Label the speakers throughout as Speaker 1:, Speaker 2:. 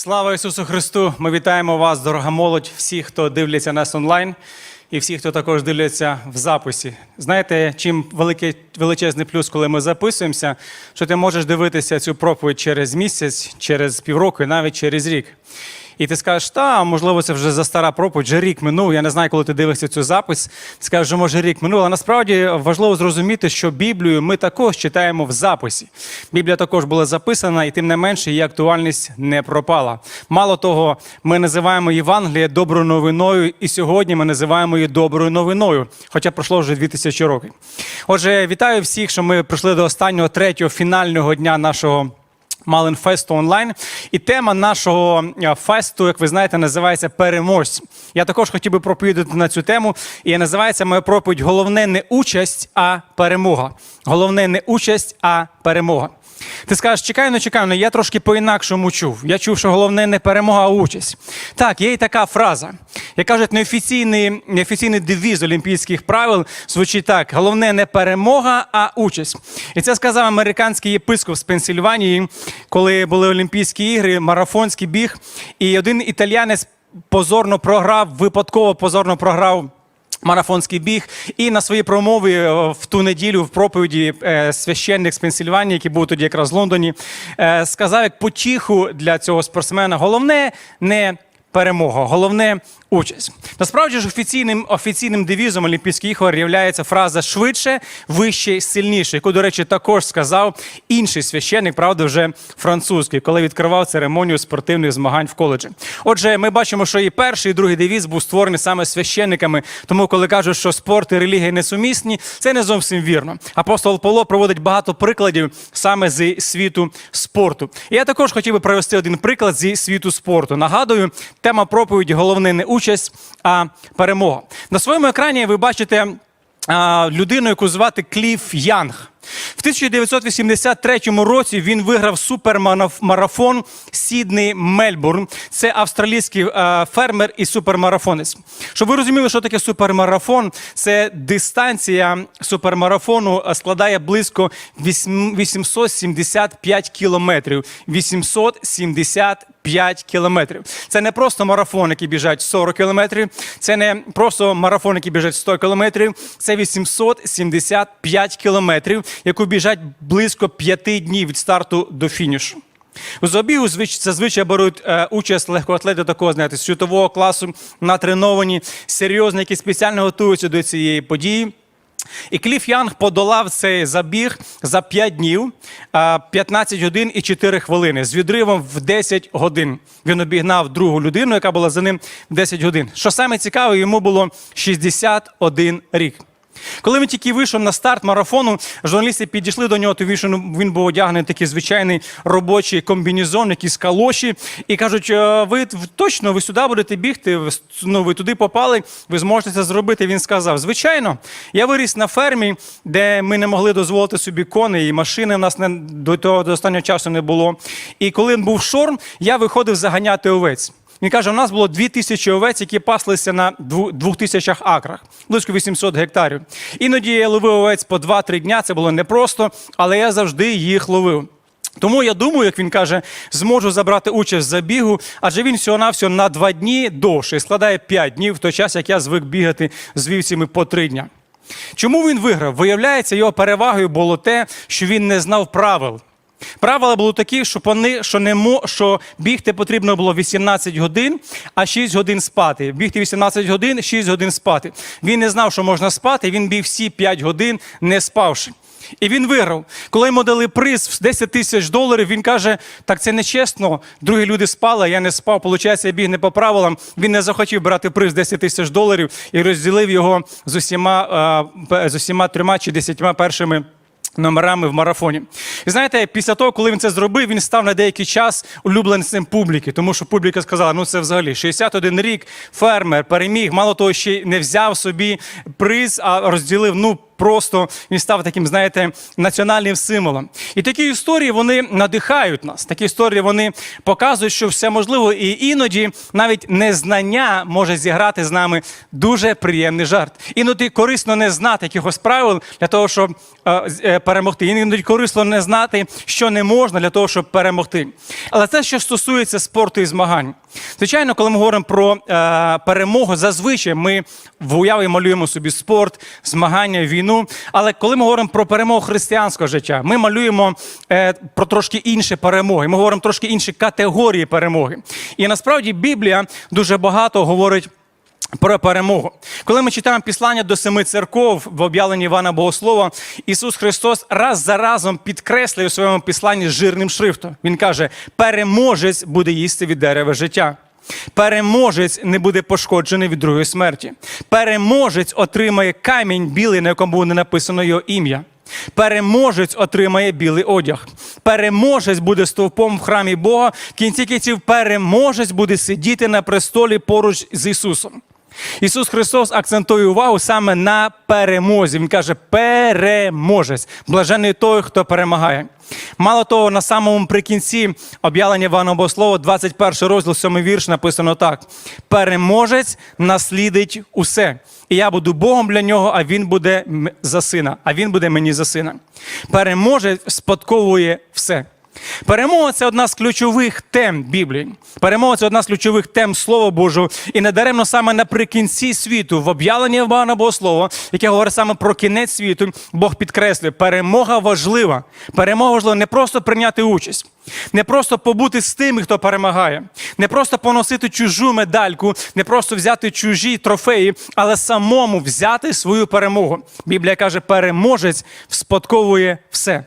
Speaker 1: Слава Ісусу Христу! Ми вітаємо вас, дорога молодь, всі, хто дивляться нас онлайн, і всі, хто також дивляться в записі. Знаєте, чим великий величезний плюс, коли ми записуємося, що ти можеш дивитися цю проповідь через місяць, через півроку, і навіть через рік. І ти скажеш, та, можливо, це вже за стара проповідь, вже рік минув. Я не знаю, коли ти дивишся цю запис. Ти скажеш, що може рік минув. Але насправді важливо зрозуміти, що Біблію ми також читаємо в записі. Біблія також була записана, і тим не менше її актуальність не пропала. Мало того, ми називаємо Євангеліє доброю новиною, і сьогодні ми називаємо її доброю новиною, хоча пройшло вже 2000 років. Отже, вітаю всіх, що ми прийшли до останнього третього фінального дня нашого. Маленфесту онлайн. І тема нашого е, фесту, як ви знаєте, називається Переможць. Я також хотів би проповідати на цю тему. І називається моя проповідь Головне не участь, а перемога. Головне не участь, а перемога. Ти скажеш, чекай, ну чекай, ну я трошки по-інакшому чув. Я чув, що головне не перемога, а участь. Так, є і така фраза. Як кажуть, неофіційний, неофіційний девіз олімпійських правил звучить так: головне не перемога, а участь. І це сказав американський єпископ з Пенсільванії, коли були Олімпійські ігри, марафонський біг. І один італіянець позорно програв, випадково позорно програв. Марафонський біг, і на свої промові е, в ту неділю в проповіді е, священник з Пенсільванії, який був тоді якраз в Лондоні, е, сказав як потіху для цього спортсмена: головне не перемога, головне участь. Насправді ж офіційним офіційним девізом Олімпійських ігор є фраза швидше, вище, сильніше, яку, до речі, також сказав інший священник, правда, вже французький, коли відкривав церемонію спортивних змагань в коледжі. Отже, ми бачимо, що і перший, і другий девіз був створений саме священниками. Тому, коли кажуть, що спорт і релігія несумісні, це не зовсім вірно. Апостол Павло проводить багато прикладів саме зі світу спорту. І я також хотів би привести один приклад зі світу спорту. Нагадую, тема проповіді головне не участь, а перемога. На своєму екрані ви бачите людину, яку звати Кліф Янг. В 1983 році він виграв супермарафон Сідний Мельбурн. Це австралійський фермер і супермарафонець. Щоб ви розуміли, що таке супермарафон, це дистанція супермарафону складає близько 875 кілометрів. 875 кілометрів. Це не просто марафон, який біжать 40 кілометрів. Це не просто марафон, який біжать 100 кілометрів. Це 875 кілометрів, яку біжать близько 5 днів від старту до фінішу. У забігу зазвичай беруть е, участь легкоатлети такого, знаєте, світового класу, натреновані, серйозні, які спеціально готуються до цієї події. І Кліф Янг подолав цей забіг за 5 днів, а, 15 годин і 4 хвилини з відривом в 10 годин. Він обігнав другу людину, яка була за ним 10 годин. Що саме цікаве, йому було 61 рік. Коли він тільки вийшов на старт марафону, журналісти підійшли до нього, то він, що, ну, він був одягнений такий звичайний робочий комбінезон, якісь калоші, і кажуть: «Е, ви точно ви сюди будете бігти, ну, ви туди попали, ви зможете це зробити. Він сказав: Звичайно, я виріс на фермі, де ми не могли дозволити собі коней, і машини в нас не, до того до останнього часу не було. І коли був шорм, я виходив заганяти овець. Він каже, у нас було 2 тисячі овець, які паслися на 2 тисячах акрах, близько 800 гектарів. Іноді я ловив овець по 2-3 дня, це було непросто, але я завжди їх ловив. Тому я думаю, як він каже, зможу забрати участь в забігу, адже він всього-навсього на 2 дні довше і складає 5 днів в той час, як я звик бігати з вівцями по 3 дня. Чому він виграв? Виявляється, його перевагою було те, що він не знав правил. Правила були такі, що вони що не мо, що бігти потрібно було 18 годин, а 6 годин спати. Бігти 18 годин, 6 годин спати. Він не знав, що можна спати. Він біг всі 5 годин, не спавши. І він виграв. Коли йому дали приз в 10 тисяч доларів, він каже: так це не чесно. Другі люди спали, я не спав. Получається, я біг не по правилам. Він не захотів брати приз 10 тисяч доларів і розділив його з усіма, е, з усіма трьома чи десятьма першими. Номерами в марафоні. І знаєте, після того, коли він це зробив, він став на деякий час улюбленцем публіки, тому що публіка сказала: ну це взагалі 61 рік, фермер, переміг, мало того, ще не взяв собі приз, а розділив ну просто, він став таким, знаєте, національним символом. І такі історії вони надихають нас. Такі історії вони показують, що все можливо, і іноді навіть незнання може зіграти з нами дуже приємний жарт. Іноді корисно не знати якихось правил для того, щоб е, е, перемогти. Іноді корисно не знати, що не можна для того, щоб перемогти. Але це що стосується спорту і змагань. Звичайно, коли ми говоримо про е, перемогу, зазвичай ми в уяві малюємо собі спорт, змагання, війну. Але коли ми говоримо про перемогу християнського життя, ми малюємо е, про трошки інші перемоги. Ми говоримо трошки інші категорії перемоги. І насправді Біблія дуже багато говорить. Про перемогу. Коли ми читаємо післання до семи церков в об'явленні Івана Богослова, Ісус Христос раз за разом підкреслює у своєму післанні жирним шрифтом. Він каже: переможець буде їсти від дерева життя. Переможець не буде пошкоджений від другої смерті. Переможець отримає камінь білий, на якому буде написано його ім'я. Переможець отримає білий одяг. Переможець буде стовпом в храмі Бога. В кінці кінців переможець буде сидіти на престолі поруч з Ісусом. Ісус Христос акцентує увагу саме на перемозі. Він каже: переможець, блажений той, хто перемагає. Мало того, на самому прикінці об'явлення Івана Богослова, 21 розділ, 7 вірш, написано так: переможець наслідить усе. І я буду Богом для нього, а він буде за сина, а він буде мені за сина. Переможець спадковує все. Перемога це одна з ключових тем Біблії. Перемога це одна з ключових тем Слова Божого. І недаремно саме наприкінці світу, в об'явленні Івана Богослова, яке говорить саме про кінець світу, Бог підкреслює, перемога важлива. Перемога важлива не просто прийняти участь, не просто побути з тими, хто перемагає, не просто поносити чужу медальку, не просто взяти чужі трофеї, але самому взяти свою перемогу. Біблія каже, переможець вспадковує все.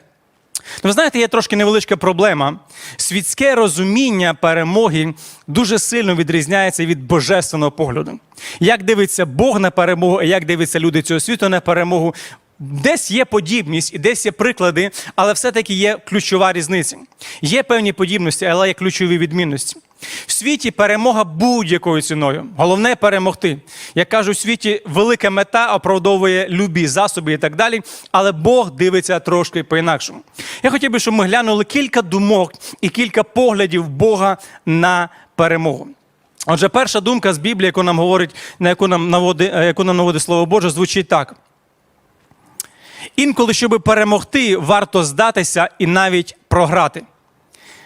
Speaker 1: Ну, ви знаєте, є трошки невеличка проблема. Світське розуміння перемоги дуже сильно відрізняється від божественного погляду. Як дивиться Бог на перемогу, а як дивиться люди цього світу на перемогу. Десь є подібність і десь є приклади, але все-таки є ключова різниця. Є певні подібності, але є ключові відмінності. В світі перемога будь-якою ціною. Головне перемогти. Як кажуть, у світі велика мета оправдовує любі засоби і так далі, але Бог дивиться трошки по-інакшому. Я хотів би, щоб ми глянули кілька думок і кілька поглядів Бога на перемогу. Отже, перша думка з Біблії, яку нам говорить, на яку нам наводить, е, яку нам наводить Слово Боже, звучить так. Інколи, щоб перемогти, варто здатися і навіть програти.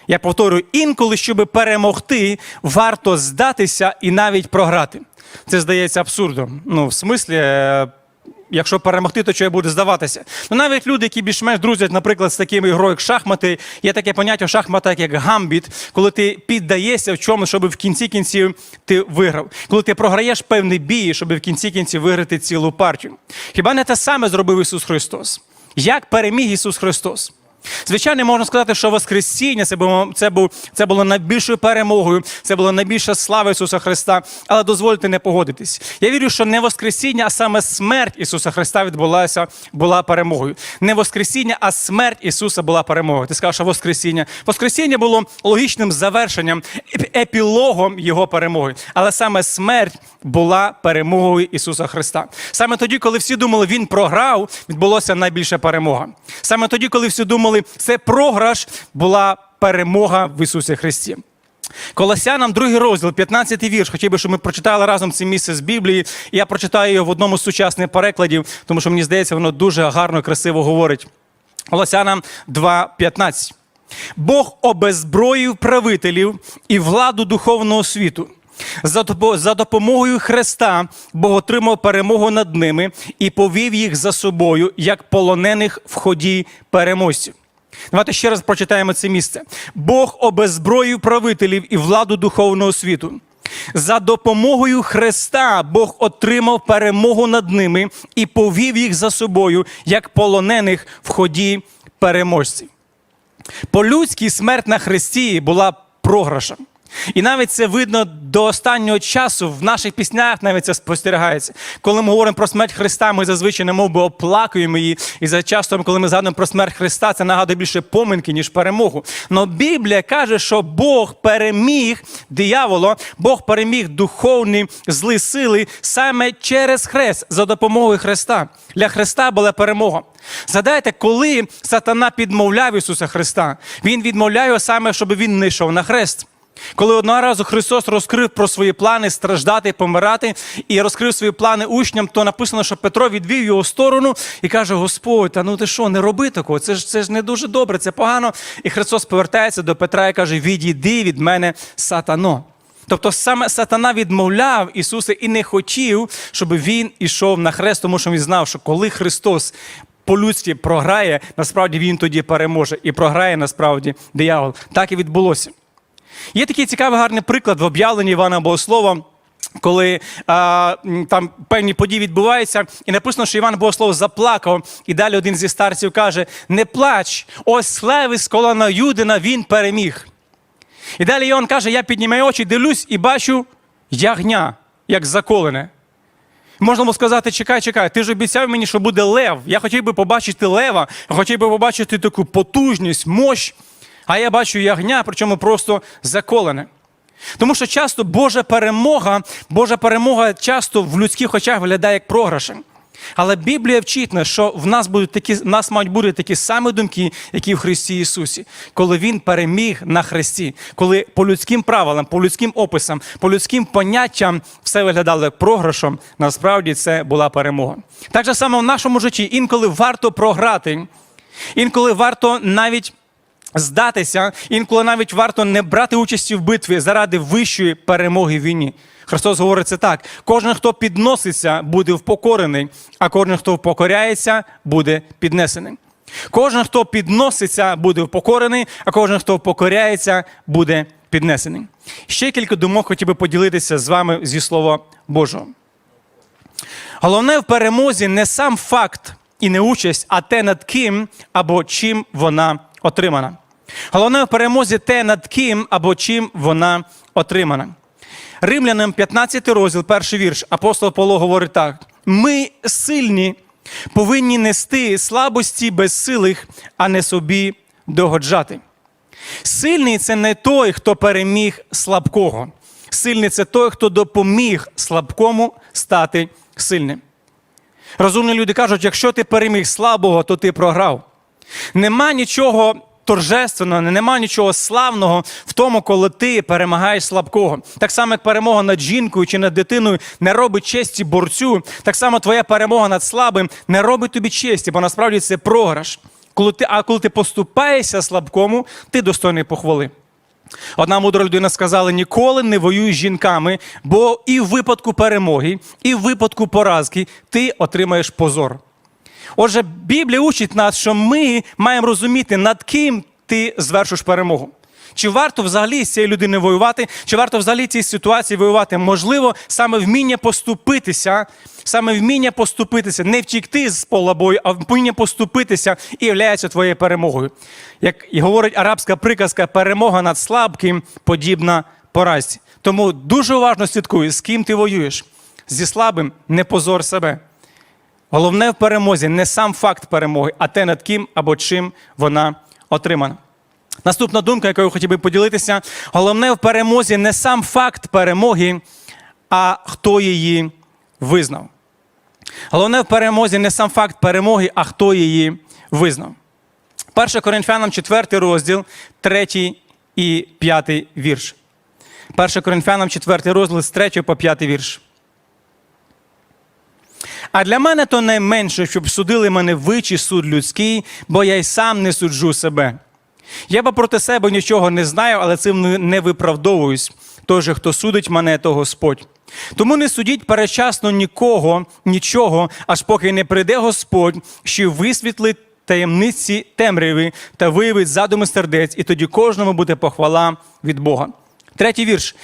Speaker 1: Я повторюю, інколи, щоб перемогти, варто здатися і навіть програти. Це здається абсурдом. Ну, в смислі, е, якщо перемогти, то чого я буду здаватися? Ну, навіть люди, які більш-менш друзять, наприклад, з такими ігрою, як шахмати, є таке поняття шахмата, як гамбіт, коли ти піддаєшся в чому, щоб в кінці кінців ти виграв. Коли ти програєш певний бій, щоб в кінці кінців виграти цілу партію. Хіба не те саме зробив Ісус Христос? Як переміг Ісус Христос? Звичайно, можна сказати, що Воскресіння це було, це, був, це було найбільшою перемогою, це була найбільша слава Ісуса Христа. Але дозвольте не погодитись. Я вірю, що не Воскресіння, а саме смерть Ісуса Христа відбулася, була перемогою. Не Воскресіння, а смерть Ісуса була перемогою. Ти скажеш, що Воскресіння. Воскресіння було логічним завершенням, епілогом Його перемоги. Але саме смерть була перемогою Ісуса Христа. Саме тоді, коли всі думали, Він програв, відбулася найбільша перемога. Саме тоді, коли всі думали, це програш, була перемога в Ісусі Христі. Колосянам, другий розділ, 15 вірш. Хотів би, щоб ми прочитали разом це місце з Біблії. Я прочитаю його в одному з сучасних перекладів, тому що мені здається, воно дуже гарно красиво говорить. Колосянам 2.15. Бог обезброїв правителів і владу духовного світу. За допомогою Христа Бог отримав перемогу над ними і повів їх за собою, як полонених в ході переможців. Давайте ще раз прочитаємо це місце. Бог обезброїв правителів і владу духовного світу. За допомогою Христа Бог отримав перемогу над ними і повів їх за собою, як полонених в ході переможців. По-людськи смерть на Христі була програшем. І навіть це видно до останнього часу в наших піснях навіть це спостерігається. Коли ми говоримо про смерть Христа, ми зазвичай не мов би оплакуємо її. І за часто, коли ми згадуємо про смерть Христа, це нагадує більше поминки, ніж перемогу. Но Біблія каже, що Бог переміг диявола, Бог переміг духовні злі сили саме через хрест за допомогою Христа. Для Христа була перемога. Згадайте, коли сатана підмовляв Ісуса Христа, Він відмовляє саме, щоб він не йшов на хрест. Коли одного разу Христос розкрив про свої плани страждати, помирати, і розкрив свої плани учням, то написано, що Петро відвів його сторону і каже: Господь, та ну ти що, не роби такого? Це ж це ж не дуже добре, це погано. І Христос повертається до Петра і каже: Відійди від мене, сатано. Тобто саме сатана відмовляв Ісуса і не хотів, щоб він ішов на хрест, тому що він знав, що коли Христос по-людськи програє, насправді він тоді переможе і програє насправді диявол. Так і відбулося. Є такий цікавий гарний приклад в об'явленні Івана Богослова. Коли а, там певні події відбуваються, і написано, що Іван Богослов заплакав, і далі один зі старців каже: Не плач, ось леви з колона Юдина він переміг. І далі Іоанн каже: Я піднімаю очі, дивлюсь і бачу ягня, як заколене. Можна було сказати, чекай, чекай, ти ж обіцяв мені, що буде лев. Я хотів би побачити лева, хотів би побачити таку потужність, мощь. А я бачу ягня, причому просто заколене. Тому що часто Божа перемога, Божа перемога часто в людських очах виглядає як програшем. Але Біблія вчить що в нас будуть такі, в нас мають бути такі самі думки, які в Христі Ісусі, коли Він переміг на Христі, коли по людським правилам, по людським описам, по людським поняттям все виглядало програшом, насправді це була перемога. Так же само в нашому житті інколи варто програти, інколи варто навіть здатися, інколи навіть варто не брати участі в битві заради вищої перемоги в війні. Христос говорить це так: кожен, хто підноситься, буде впокорений, а кожен, хто впокоряється, буде піднесений. Кожен, хто підноситься, буде впокорений, а кожен, хто впокоряється, буде піднесений. Ще кілька думок хотів би поділитися з вами зі Слова Божого. Головне в перемозі не сам факт і не участь, а те, над ким або чим вона отримана. Головне в перемозі те, над ким або чим вона отримана. Римлянам 15 розділ, перший вірш, апостол Павло говорить так: ми сильні, повинні нести слабості безсилих, а не собі догоджати. Сильний це не той, хто переміг слабкого. Сильний це той, хто допоміг слабкому стати сильним. Розумні люди кажуть, якщо ти переміг слабого, то ти програв. Нема нічого торжественного, нема нічого славного в тому, коли ти перемагаєш слабкого. Так само, як перемога над жінкою чи над дитиною не робить честі борцю, так само твоя перемога над слабим не робить тобі честі, бо насправді це програш. Коли ти, а коли ти поступаєшся слабкому, ти достойний похвали. Одна мудра людина сказала: ніколи не воюй з жінками, бо і в випадку перемоги, і в випадку поразки ти отримаєш позор. Отже, Біблія учить нас, що ми маємо розуміти, над ким ти звершиш перемогу. Чи варто взагалі з цією людиною воювати, чи варто взагалі цій ситуації воювати? Можливо, саме вміння поступитися, саме вміння поступитися, не втікти з пола бою, а вміння поступитися і являється твоєю перемогою. Як і говорить арабська приказка, перемога над слабким подібна поразці. Тому дуже уважно слідкуй, з ким ти воюєш. Зі слабим не позор себе. Головне в перемозі не сам факт перемоги, а те, над ким або чим вона отримана. Наступна думка, якою хотів би поділитися: головне в перемозі не сам факт перемоги, а хто її визнав. Головне в перемозі не сам факт перемоги, а хто її визнав. 1 Коринфянам 4 розділ, 3 і 5 вірш. 1 Коринфянам 4 розділ з 3 по 5 вірш. А для мене то найменше, щоб судили мене ви чи суд людський, бо я й сам не суджу себе. Я бо проти себе нічого не знаю, але цим не виправдовуюсь. Той же, хто судить мене, то Господь. Тому не судіть перечасно нікого, нічого, аж поки не прийде Господь, що висвітлить таємниці темряви та виявить задуми сердець, і тоді кожному буде похвала від Бога. Третій вірш.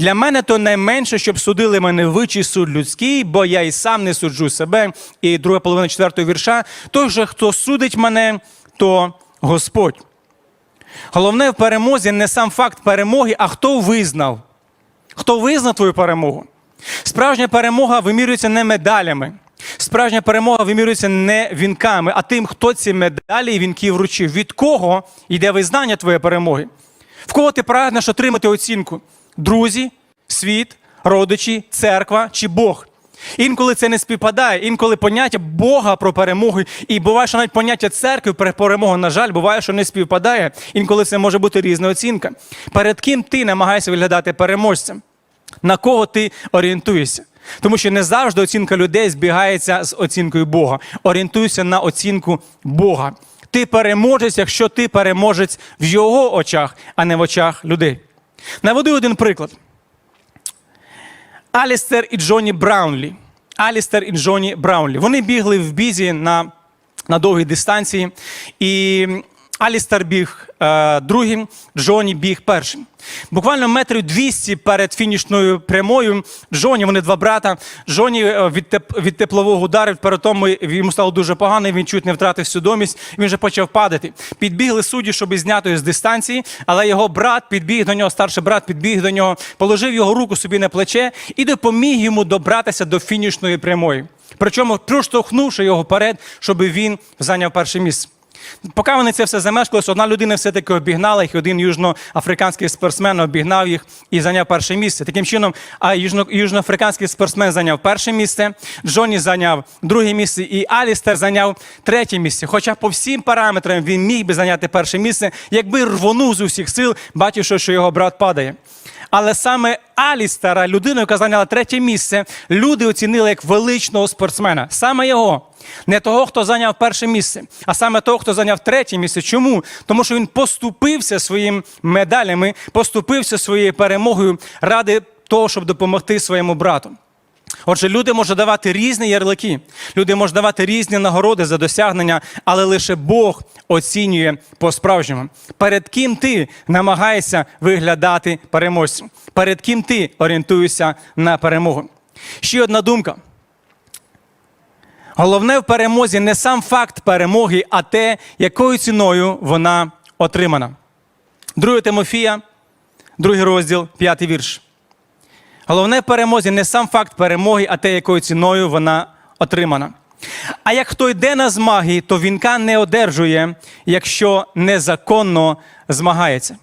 Speaker 1: Для мене то найменше, щоб судили мене ви чи суд людський, бо я і сам не суджу себе. І друга половина четвертого вірша. Той же, хто судить мене, то Господь. Головне в перемозі не сам факт перемоги, а хто визнав. Хто визнав твою перемогу? Справжня перемога вимірюється не медалями. Справжня перемога вимірюється не вінками, а тим, хто ці медалі і вінки вручив. Від кого йде визнання твоєї перемоги? В кого ти прагнеш отримати оцінку? Друзі, світ, родичі, церква чи Бог? Інколи це не співпадає, інколи поняття Бога про перемогу, і буває, що навіть поняття церкви про перемогу, на жаль, буває, що не співпадає. Інколи це може бути різна оцінка. Перед ким ти намагаєшся виглядати переможцем? На кого ти орієнтуєшся? Тому що не завжди оцінка людей збігається з оцінкою Бога. Орієнтуйся на оцінку Бога. Ти переможець, якщо ти переможець в його очах, а не в очах людей. Наведу один приклад. Алістер і Джоні Браунлі. Алістер і Джоні Браунлі. Вони бігли в бізі на, на довгій дистанції. І Алістер біг е, другим, Джоні біг першим. Буквально метрів 200 перед фінішною прямою. Джоні, вони два брата. Джоні е, від, теп, від теплового удару перед тому йому стало дуже погано, він чуть не втратив свідомість, він вже почав падати. Підбігли судді, щоб зняти з дистанції, але його брат підбіг до нього, старший брат підбіг до нього, положив його руку собі на плече і допоміг йому добратися до фінішної прямої. Причому проштовхнувши його вперед, щоб він зайняв перше місце. Поки вони це все замешкалися, одна людина все-таки обігнала їх, один южноафриканський спортсмен обігнав їх і зайняв перше місце. Таким чином, а южно, южноафриканський спортсмен зайняв перше місце, Джоні зайняв друге місце, і Алістер зайняв третє місце. Хоча по всім параметрам він міг би зайняти перше місце, якби рвонув з усіх сил, бачивши, що його брат падає. Але саме Алістера, людину, яка зайняла третє місце, люди оцінили як величного спортсмена. Саме його. Не того, хто зайняв перше місце, а саме того, хто зайняв третє місце. Чому? Тому що він поступився своїм медалями, поступився своєю перемогою ради того, щоб допомогти своєму брату. Отже, люди можуть давати різні ярлики, люди можуть давати різні нагороди за досягнення, але лише Бог оцінює по-справжньому. Перед ким ти намагаєшся виглядати переможцем? Перед ким ти орієнтуєшся на перемогу? Ще одна думка. Головне в перемозі не сам факт перемоги, а те, якою ціною вона отримана. 2 Тимофія, другий розділ, п'ятий вірш. Головне в перемозі не сам факт перемоги, а те, якою ціною вона отримана. А як хто йде на змаги, то вінка не одержує, якщо незаконно змагається.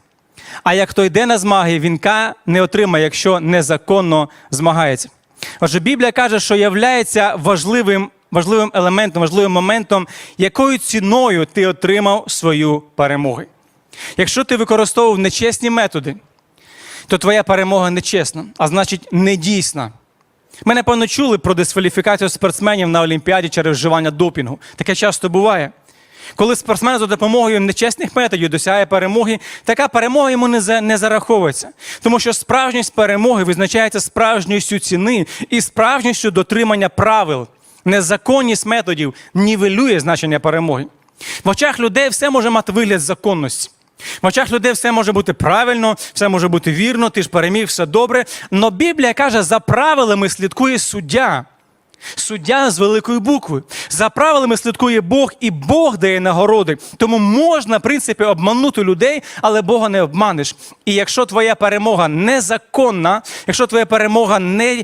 Speaker 1: А як хто йде на змаги, вінка не отримає, якщо незаконно змагається. Отже, Біблія каже, що являється важливим, важливим елементом, важливим моментом, якою ціною ти отримав свою перемогу. Якщо ти використовував нечесні методи, то твоя перемога нечесна, а значить недійсна. Ми, напевно, чули про дискваліфікацію спортсменів на Олімпіаді через вживання допінгу. Таке часто буває. Коли спортсмен за допомогою нечесних методів досягає перемоги, така перемога йому не, за, не зараховується. Тому що справжність перемоги визначається справжністю ціни і справжністю дотримання правил. Незаконність методів нівелює значення перемоги. В очах людей все може мати вигляд законності. В очах людей все може бути правильно, все може бути вірно, ти ж переміг, все добре. Но Біблія каже, за правилами слідкує суддя. Суддя з великої букви. За правилами слідкує Бог, і Бог дає нагороди. Тому можна, в принципі, обманути людей, але Бога не обманеш. І якщо твоя перемога незаконна, якщо твоя перемога не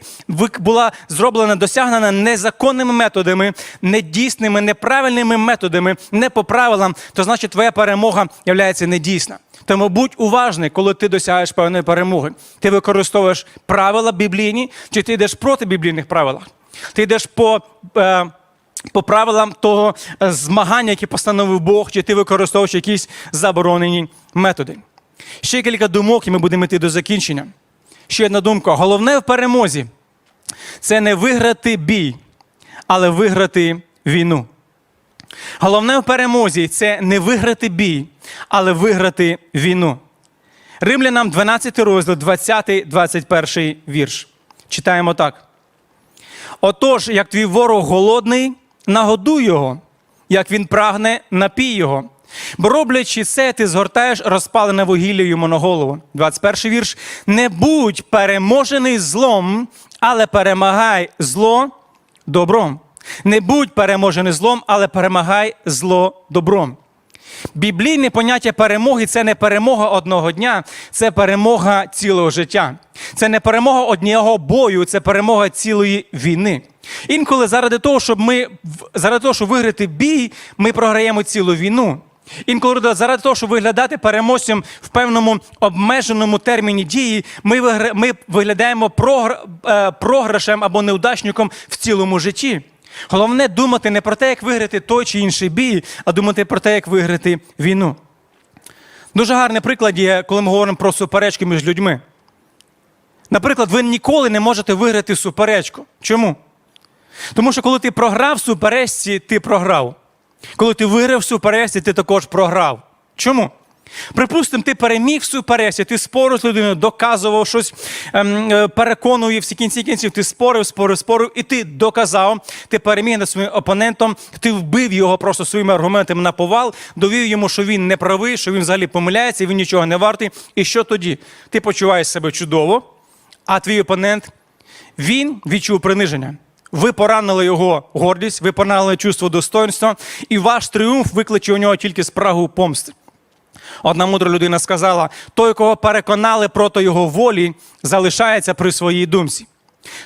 Speaker 1: була зроблена, досягнена незаконними методами, недійсними, неправильними методами, не по правилам, то значить твоя перемога є недійсна. Тому будь уважний, коли ти досягаєш певної перемоги. Ти використовуєш правила біблійні, чи ти йдеш проти біблійних правил. Ти йдеш по е, по правилам того змагання, яке постановив Бог, чи ти використовуєш якісь заборонені методи. Ще кілька думок, і ми будемо йти до закінчення. Ще одна думка. Головне в перемозі це не виграти бій, але виграти війну. Головне в перемозі це не виграти бій, але виграти війну. Римлянам 12 розділ, 20-21 вірш. Читаємо так. Отож, як твій ворог голодний, нагодуй його, як він прагне, напій його. Бо роблячи це, ти згортаєш розпалене вугілля йому на голову. 21 вірш. Не будь переможений злом, але перемагай зло добром. Не будь переможений злом, але перемагай зло добром. Біблійне поняття перемоги це не перемога одного дня, це перемога цілого життя. Це не перемога одного бою, це перемога цілої війни. Інколи заради того, щоб ми заради того, щоб виграти бій, ми програємо цілу війну. Інколи заради того, щоб виглядати переможцем в певному обмеженому терміні дії, ми, ми виглядаємо е, програшем або неудачником в цілому житті. Головне думати не про те, як виграти той чи інший бій, а думати про те, як виграти війну. Дуже гарний приклад є, коли ми говоримо про суперечки між людьми. Наприклад, ви ніколи не можете виграти суперечку. Чому? Тому що коли ти програв в суперечці, ти програв. Коли ти виграв в суперечці, ти також програв. Чому? Припустимо, ти переміг в суперечці, ти спорив з людиною, доказував щось, ем, е, переконував всі кінці кінців, ти спорив, спорив, спорив, і ти доказав, ти переміг над своїм опонентом, ти вбив його просто своїми аргументами на повал, довів йому, що він не правий, що він взагалі помиляється, він нічого не вартий. І що тоді? Ти почуваєш себе чудово, а твій опонент він відчув приниження. Ви поранили його гордість, ви поранили чувство достоинства, і ваш тріумф викличе у нього тільки спрагу помсти. Одна мудра людина сказала: той, кого переконали проти його волі, залишається при своїй думці.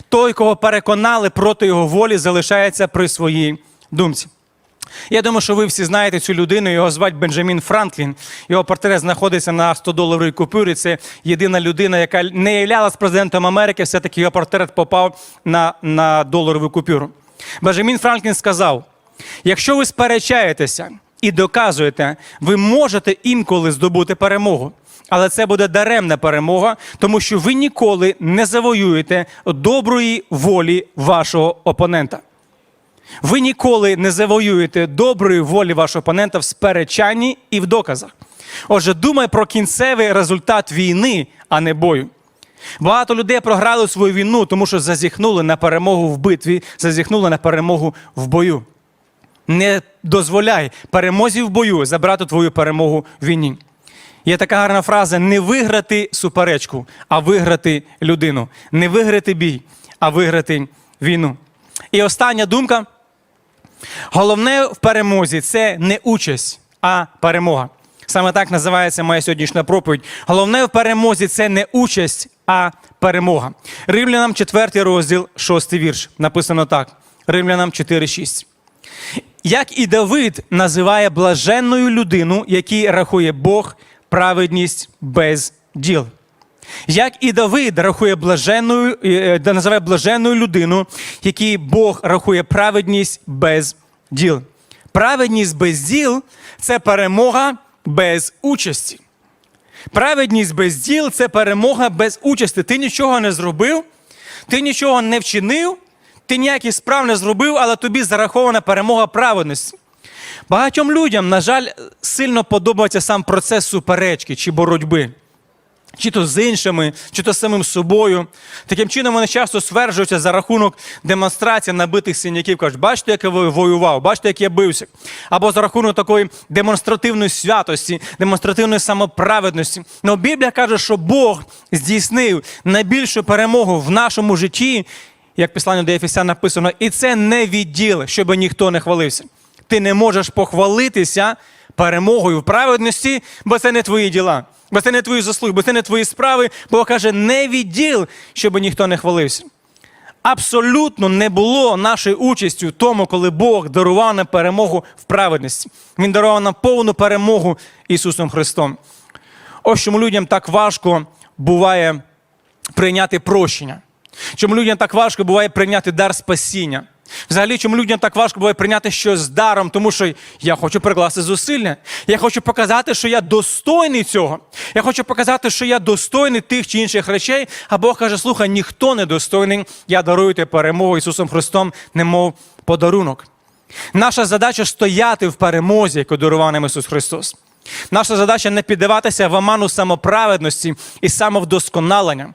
Speaker 1: Той, кого переконали проти його волі, залишається при своїй думці. Я думаю, що ви всі знаєте цю людину, його звати Бенджамін Франклін. Його портрет знаходиться на 100-доларовій купюрі. Це єдина людина, яка не являлась президентом Америки, все-таки його портрет попав на, на доларову купюру. Бенджамін Франклін сказав: якщо ви сперечаєтеся і доказуєте, ви можете інколи здобути перемогу. Але це буде даремна перемога, тому що ви ніколи не завоюєте доброї волі вашого опонента. Ви ніколи не завоюєте доброї волі вашого опонента в сперечанні і в доказах. Отже, думай про кінцевий результат війни, а не бою. Багато людей програли свою війну, тому що зазіхнули на перемогу в битві, зазіхнули на перемогу в бою. Не дозволяй перемозі в бою забрати твою перемогу в війні. Є така гарна фраза: не виграти суперечку, а виграти людину. Не виграти бій, а виграти війну. І остання думка. Головне в перемозі це не участь, а перемога. Саме так називається моя сьогоднішня проповідь. Головне в перемозі це не участь, а перемога. Римлянам 4 розділ, 6 вірш. Написано так: Римлянам 4,6. Як і Давид називає блаженною людину, який рахує Бог праведність без діл. Як і Давид рахує блаженною, е, е, називає блаженною людину, який Бог рахує праведність без діл. Праведність без діл це перемога без участі. Праведність без діл це перемога без участі. Ти нічого не зробив, ти нічого не вчинив, ти ніяких справ не зробив, але тобі зарахована перемога праведності. Багатьом людям, на жаль, сильно подобається сам процес суперечки чи боротьби. Чи то з іншими, чи то з самим собою. Таким чином вони часто стверджуються за рахунок демонстрації набитих синяків. Кажуть, бачите, як я воював, бачите, як я бився. Або за рахунок такої демонстративної святості, демонстративної самоправедності. Но Біблія каже, що Бог здійснив найбільшу перемогу в нашому житті, як післання до Ефесян написано, і це не відділ, щоб ніхто не хвалився. Ти не можеш похвалитися перемогою в праведності, бо це не твої діла, бо це не твої заслуги, бо це не твої справи. Бо каже, не відділ, щоб ніхто не хвалився. Абсолютно не було нашої участі в тому, коли Бог дарував нам перемогу в праведності. Він дарував нам повну перемогу Ісусом Христом. Ось чому людям так важко буває прийняти прощення. Чому людям так важко буває прийняти дар спасіння. Взагалі, чому людям так важко буває прийняти щось з даром, тому що я хочу прикласти зусилля. Я хочу показати, що я достойний цього. Я хочу показати, що я достойний тих чи інших речей. А Бог каже: слухай, ніхто не достойний. Я дарую тебе перемогу Ісусом Христом, немов подарунок. Наша задача стояти в перемозі, яку дарував нам Ісус Христос. Наша задача не піддаватися в оману самоправедності і самовдосконалення.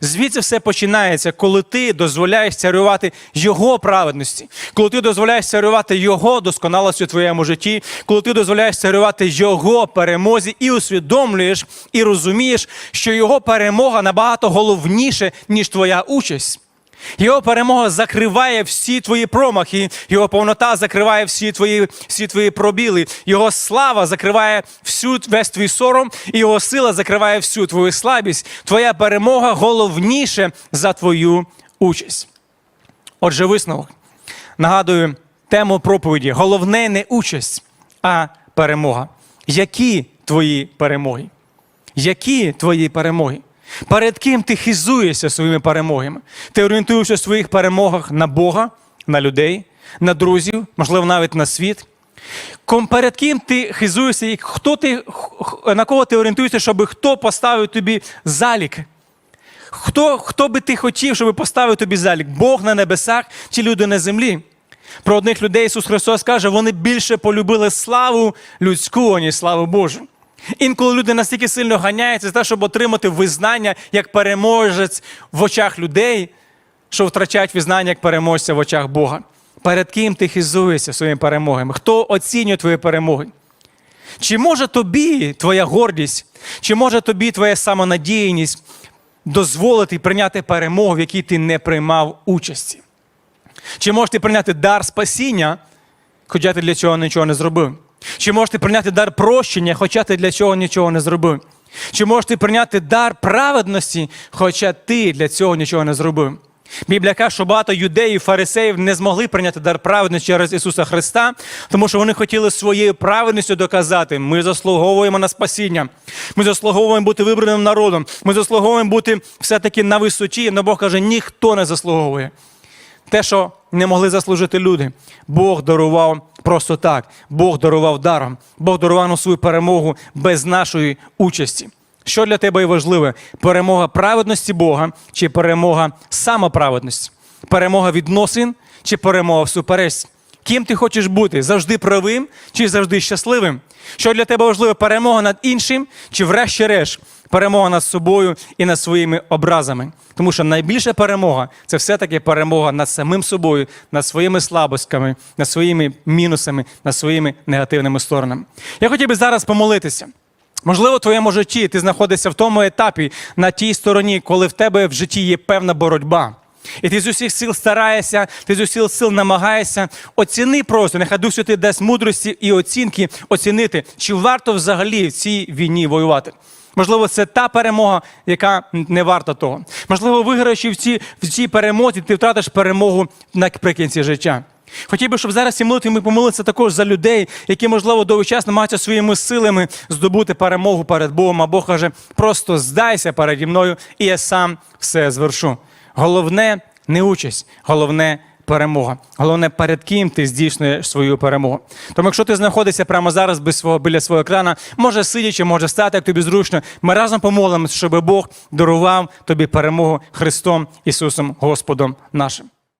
Speaker 1: Звідси все починається, коли ти дозволяєш царювати Його праведності, коли ти дозволяєш царювати Його досконалості у твоєму житті, коли ти дозволяєш царювати Його перемозі і усвідомлюєш і розумієш, що Його перемога набагато головніше, ніж твоя участь. Його перемога закриває всі твої промахи, його повнота закриває всі твої, всі твої пробіли, його слава закриває всю весь твій сором, і його сила закриває всю твою слабість. Твоя перемога головніше за твою участь. Отже, висновок. Нагадую тему проповіді: головне не участь, а перемога. Які твої перемоги? Які твої перемоги? Перед ким ти хизуєшся своїми перемогами? Ти орієнтуєшся в своїх перемогах на Бога, на людей, на друзів, можливо, навіть на світ. Перед ким ти хизуєшся, і хто ти, на кого ти орієнтуєшся, щоб хто поставив тобі залік? Хто, хто би ти хотів, щоб поставив тобі залік? Бог на небесах чи люди на землі? Про одних людей Ісус Христос каже, вони більше полюбили славу людську, аніж славу Божу. Інколи люди настільки сильно ганяються за те, щоб отримати визнання як переможець в очах людей, що втрачають визнання як переможця в очах Бога. Перед ким ти хизуєшся своїми перемогами? Хто оцінює твої перемоги? Чи може тобі твоя гордість, чи може тобі твоя самонадіяність дозволити прийняти перемогу, в якій ти не приймав участі? Чи можеш ти прийняти дар спасіння, хоча ти для цього нічого не зробив? Чи можеш ти прийняти дар прощення, хоча ти для цього нічого не зробив? Чи можеш ти прийняти дар праведності, хоча ти для цього нічого не зробив? Біблія каже, що багато юдеїв, фарисеїв не змогли прийняти дар праведності через Ісуса Христа, тому що вони хотіли своєю праведністю доказати, ми заслуговуємо на спасіння, ми заслуговуємо бути вибраним народом, ми заслуговуємо бути все-таки на висоті. Но Бог каже, ніхто не заслуговує. Те, що не могли заслужити люди, Бог дарував просто так. Бог дарував даром. Бог дарував нам свою перемогу без нашої участі. Що для тебе є важливе? Перемога праведності Бога чи перемога самоправедності? Перемога відносин чи перемога в суперечці? Ким ти хочеш бути? Завжди правим чи завжди щасливим? Що для тебе важливо? Перемога над іншим чи, врешті-решт, перемога над собою і над своїми образами? Тому що найбільша перемога це все-таки перемога над самим собою, над своїми слабостями, над своїми мінусами, над своїми негативними сторонами. Я хотів би зараз помолитися. Можливо, в твоєму житті ти знаходишся в тому етапі на тій стороні, коли в тебе в житті є певна боротьба. І ти з усіх сил стараєшся, ти з усіх сил намагаєшся оціни просто, нехай Дух Святий дасть мудрості і оцінки оцінити, чи варто взагалі в цій війні воювати. Можливо, це та перемога, яка не варта того. Можливо, виграючи в цій, в цій перемозі, ти втратиш перемогу наприкінці життя. Хотів би, щоб зараз ці молитві ми помолилися також за людей, які, можливо, довгий час намагаються своїми силами здобути перемогу перед Богом, а Бог каже, просто здайся переді мною, і я сам все звершу. Головне не участь, головне перемога. Головне, перед ким ти здійснюєш свою перемогу. Тому якщо ти знаходишся прямо зараз без свого, біля свого екрана, може сидячи, може стати, як тобі зручно, ми разом помолимося, щоб Бог дарував тобі перемогу Христом Ісусом Господом нашим.